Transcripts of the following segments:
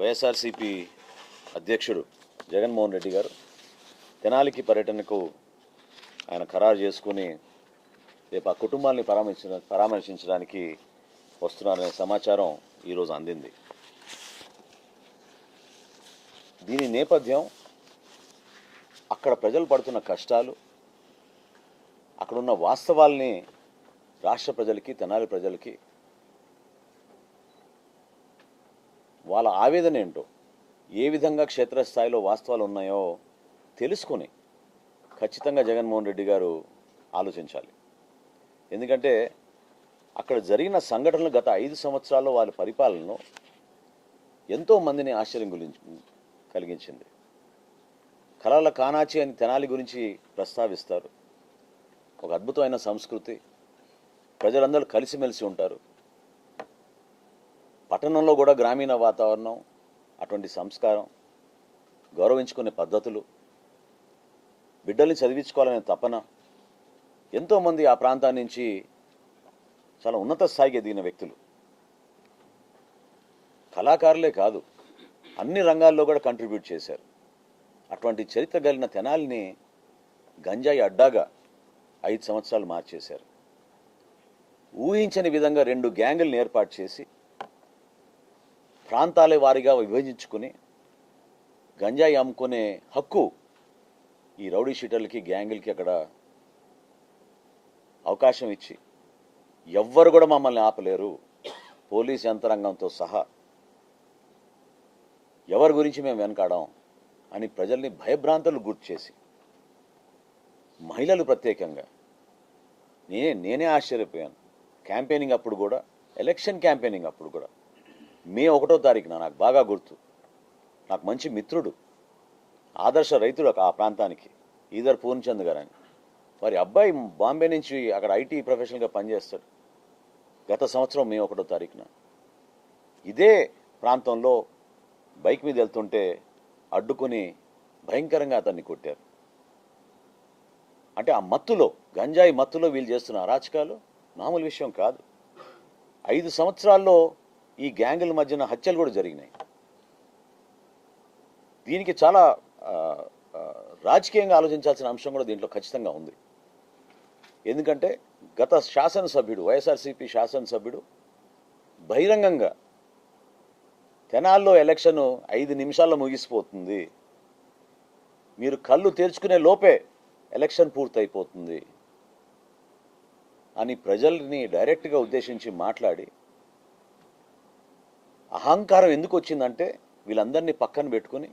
వైఎస్ఆర్సీపీ అధ్యక్షుడు జగన్మోహన్ రెడ్డి గారు తెనాలికి పర్యటనకు ఆయన ఖరారు చేసుకుని రేపు ఆ కుటుంబాన్ని పరామర్శించ పరామర్శించడానికి వస్తున్నారనే సమాచారం ఈరోజు అందింది. దీని నేపథ్యం అక్కడ ప్రజలు పడుతున్న కష్టాలు అక్కడున్న వాస్తవాల్ని రాష్ట్ర ప్రజలకి తెనాలి ప్రజలకి వాళ్ళ ఆవేదన ఏంటో ఏ విధంగా క్షేత్రస్థాయిలో వాస్తవాలు ఉన్నాయో తెలుసుకుని ఖచ్చితంగా జగన్మోహన్ రెడ్డి గారు ఆలోచించాలి. ఎందుకంటే అక్కడ జరిగిన సంఘటనలు గత ఐదు సంవత్సరాల్లో వాళ్ళ పరిపాలనలో ఎంతో మందిని ఆశ్చర్యం గురించి కలిగించింది. కళల కానాచి అని తెనాలి గురించి ప్రస్తావిస్తారు. ఒక అద్భుతమైన సంస్కృతి. ప్రజలందరూ కలిసిమెలిసి ఉంటారు. పట్టణంలో కూడా గ్రామీణ వాతావరణం అటువంటి సంస్కారం గౌరవించుకునే పద్ధతులు బిడ్డల్ని చదివించుకోవాలనే తపన ఎంతోమంది ఆ ప్రాంతాన్ని నుంచి చాలా ఉన్నత స్థాయికి ఎదిగిన వ్యక్తులు. కళాకారులే కాదు అన్ని రంగాల్లో కూడా కంట్రిబ్యూట్ చేశారు. అటువంటి చరిత్ర కలిగిన తెనాలిని గంజాయి అడ్డాగా ఐదు సంవత్సరాలు మార్చేశారు. ఊహించని విధంగా రెండు గ్యాంగులను ఏర్పాటు చేసి ప్రాంతాలే వారిగా విభజించుకుని గంజాయి అమ్ముకునే హక్కు ఈ రౌడీ షీటర్లకి గ్యాంగులకి అక్కడ అవకాశం ఇచ్చి ఎవ్వరు కూడా మమ్మల్ని ఆపలేరు. పోలీస్ యంత్రాంగంతో సహా ఎవరి గురించి మేము వెనకాడాం అని ప్రజల్ని భయభ్రాంతులు గుర్తు చేసి మహిళలు ప్రత్యేకంగా నేనే నేనే ఆశ్చర్యపోయాను. క్యాంపెయినింగ్ అప్పుడు కూడా ఎలక్షన్ క్యాంపెయినింగ్ అప్పుడు కూడా. మే ఒకటో తారీఖున నాకు బాగా గుర్తు. నాకు మంచి మిత్రుడు ఆదర్శ రైతుడు ఆ ప్రాంతానికి ఈదర్ పూర్ణచంద్ గారు అని వారి అబ్బాయి బాంబే నుంచి అక్కడ ఐటీ ప్రొఫెషనల్గా పనిచేస్తాడు. గత సంవత్సరం మే ఒకటో తారీఖున. ఇదే ప్రాంతంలో బైక్ మీద వెళ్తుంటే అడ్డుకుని భయంకరంగా అతన్ని కొట్టారు. అంటే ఆ మత్తులో గంజాయి మత్తులో వీళ్ళు చేస్తున్న అరాచకాలు మామూలు విషయం కాదు. ఐదు సంవత్సరాల్లో ఈ గ్యాంగుల మధ్యన హత్యలు కూడా జరిగినాయి. దీనికి చాలా రాజకీయంగా ఆలోచించాల్సిన అంశం కూడా దీంట్లో ఖచ్చితంగా ఉంది. ఎందుకంటే గత శాసనసభ్యుడు వైఎస్ఆర్సీపీ శాసనసభ్యుడు బహిరంగంగా తెనాల్లో ఎలక్షన్ ఐదు నిమిషాల్లో ముగిసిపోతుంది. మీరు కళ్ళు తెరుచుకునే లోపే ఎలక్షన్ పూర్తయిపోతుంది అని ప్రజల్ని డైరెక్ట్గా ఉద్దేశించి మాట్లాడి అహంకారం ఎందుకు వచ్చిందంటే వీళ్ళందరినీ పక్కన పెట్టుకుని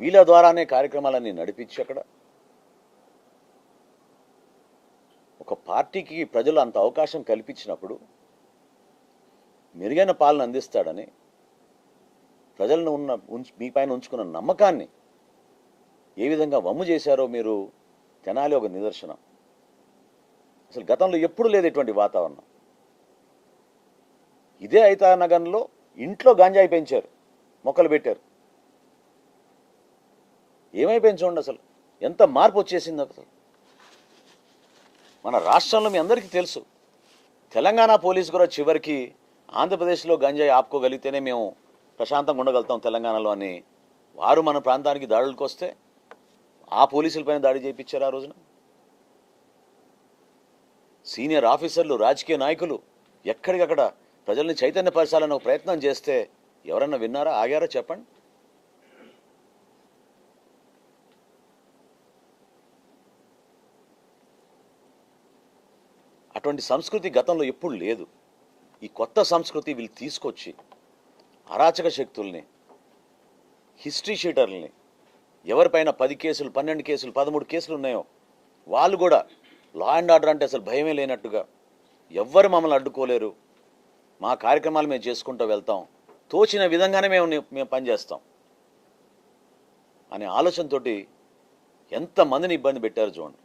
వీళ్ళ ద్వారానే కార్యక్రమాలన్నీ నడిపించి అక్కడ ఒక పార్టీకి ప్రజలు అంత అవకాశం కల్పించినప్పుడు మెరుగైన పాలన అందిస్తాడని ప్రజలను ఉన్న ఉంచు మీ పైన ఉంచుకున్న నమ్మకాన్ని ఏ విధంగా వమ్ము చేశారో మీరు తెనాలి ఒక నిదర్శనం. అసలు గతంలో ఎప్పుడు లేదు ఇటువంటి వాతావరణం. ఇదే ఐతా నగరంలో ఇంట్లో గాంజాయి పెంచారు మొక్కలు పెట్టారు. ఏమైపోయింది చూడండి అసలు? ఎంత మార్పు వచ్చేసింది అసలు? మన రాష్ట్రంలో మీ అందరికీ తెలుసు. తెలంగాణ పోలీసు కూడా చివరికి ఆంధ్రప్రదేశ్లో గంజాయి ఆపుకోగలిగితేనే మేము ప్రశాంతంగా ఉండగలుగుతాం తెలంగాణలో అని వారు మన ప్రాంతానికి దాడులకు వస్తే ఆ పోలీసులపైన దాడి చేయించారు ఆ రోజున. సీనియర్ ఆఫీసర్లు రాజకీయ నాయకులు ఎక్కడికక్కడ ప్రజల్ని చైతన్యపరచాలని ఒక ప్రయత్నం చేస్తే ఎవరన్నా విన్నారా ఆగారా చెప్పండి. అటువంటి సంస్కృతి గతంలో ఎప్పుడు లేదు. ఈ కొత్త సంస్కృతి వీళ్ళు తీసుకొచ్చి అరాచక శక్తుల్ని హిస్టరీ షీటర్లని ఎవరిపైన పది కేసులు పన్నెండు కేసులు పదమూడు కేసులు ఉన్నాయో వాళ్ళు కూడా లా అండ్ ఆర్డర్ అంటే అసలు భయమే లేనట్టుగా ఎవ్వరు మమ్మల్ని అడ్డుకోలేరు. మా కార్యక్రమాలు మేము చేసుకుంటూ వెళ్తాం. తోచిన విధంగానే మేము మేము పనిచేస్తాం అనే ఆలోచనతోటి ఎంతమందిని ఇబ్బంది పెట్టారు చూడండి.